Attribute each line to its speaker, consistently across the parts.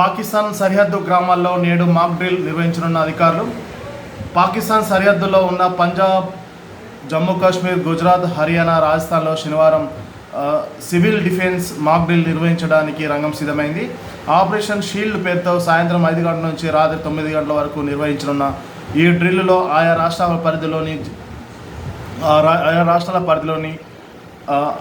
Speaker 1: పాకిస్తాన్ సరిహద్దు గ్రామాల్లో నేడు మాక్ డ్రిల్ నిర్వహించనున్న అధికారులు పాకిస్తాన్ సరిహద్దులో ఉన్న పంజాబ్ జమ్మూ కాశ్మీర్ గుజరాత్ హర్యానా రాజస్థాన్లో శనివారం సివిల్ డిఫెన్స్ మాక్ డ్రిల్ నిర్వహించడానికి రంగం సిద్ధమైంది. ఆపరేషన్ షీల్డ్ పేరుతో సాయంత్రం ఐదు గంటల నుంచి రాత్రి తొమ్మిది గంటల వరకు నిర్వహించనున్న ఈ డ్రిల్లో ఆయా రాష్ట్రాల పరిధిలోని ఆయా రాష్ట్రాల పరిధిలోని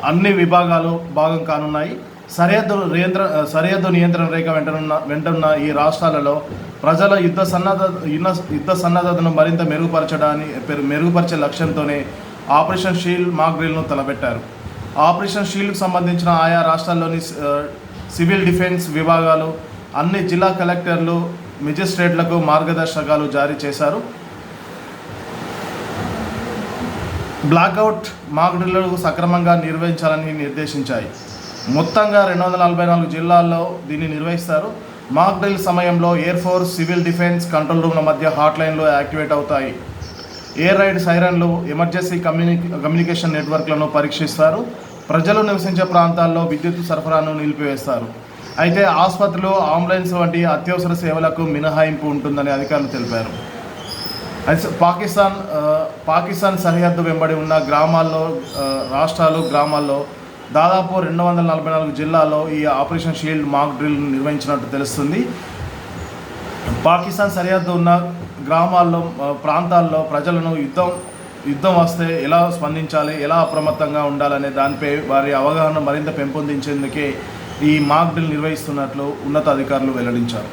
Speaker 1: అన్ని విభాగాలు భాగం కానున్నాయి. సరిహద్దు నియంత్ర సరిహద్దు నియంత్రణ రేఖ వెంటనున్న వెంటనున్న ఈ రాష్ట్రాలలో ప్రజల యుద్ధ సన్నద్ధ యున్న- యుద్ధ సన్నద్ధతను మరింత మెరుగుపరచడాన్ని మెరుగుపరిచే లక్ష్యంతోనే ఆపరేషన్ షీల్డ్ మాగ్రిల్ను తలపెట్టారు. ఆపరేషన్ షీల్డ్కు సంబంధించిన ఆయా రాష్ట్రాల్లోని సివిల్ డిఫెన్స్ విభాగాలు అన్ని జిల్లా కలెక్టర్లు మెజిస్ట్రేట్లకు మార్గదర్శకాలు జారీ చేశారు. బ్లాక్అవుట్ మాక్ సక్రమంగా నిర్వహించాలని నిర్దేశించాయి. మొత్తంగా రెండు వందల నలభై నాలుగు జిల్లాల్లో దీన్ని నిర్వహిస్తారు. మాక్ డ్రిల్ సమయంలో air force civil defence control రూమ్ల మధ్య హాట్లైన్లు యాక్టివేట్ అవుతాయి. ఎయిర్ రైడ్ సైరన్లు ఎమర్జెన్సీ కమ్యూని కమ్యూనికేషన్ నెట్వర్క్లను పరీక్షిస్తారు. ప్రజలు నివసించే ప్రాంతాల్లో విద్యుత్ సరఫరాను నిలిపివేస్తారు. అయితే ఆసుపత్రులు అంబులెన్స్ వంటి అత్యవసర సేవలకు మినహాయింపు ఉంటుందని అధికారులు తెలిపారు. పాకిస్తాన్ పాకిస్తాన్ సరిహద్దు వెంబడి ఉన్న గ్రామాల్లో రాష్ట్రాలు గ్రామాల్లో దాదాపు రెండు వందల నలభై నాలుగు జిల్లాల్లో ఈ ఆపరేషన్ షీల్డ్ మాక్ డ్రిల్ నిర్వహించినట్టు తెలుస్తుంది. పాకిస్తాన్ సరిహద్దు ఉన్న గ్రామాల్లో ప్రాంతాల్లో ప్రజలను యుద్ధం యుద్ధం వస్తే ఎలా స్పందించాలి ఎలా అప్రమత్తంగా ఉండాలనే దానిపై వారి అవగాహన మరింత పెంపొందించేందుకే ఈ మాక్ డ్రిల్ నిర్వహిస్తున్నట్లు ఉన్నతాధికారులు వెల్లడించారు.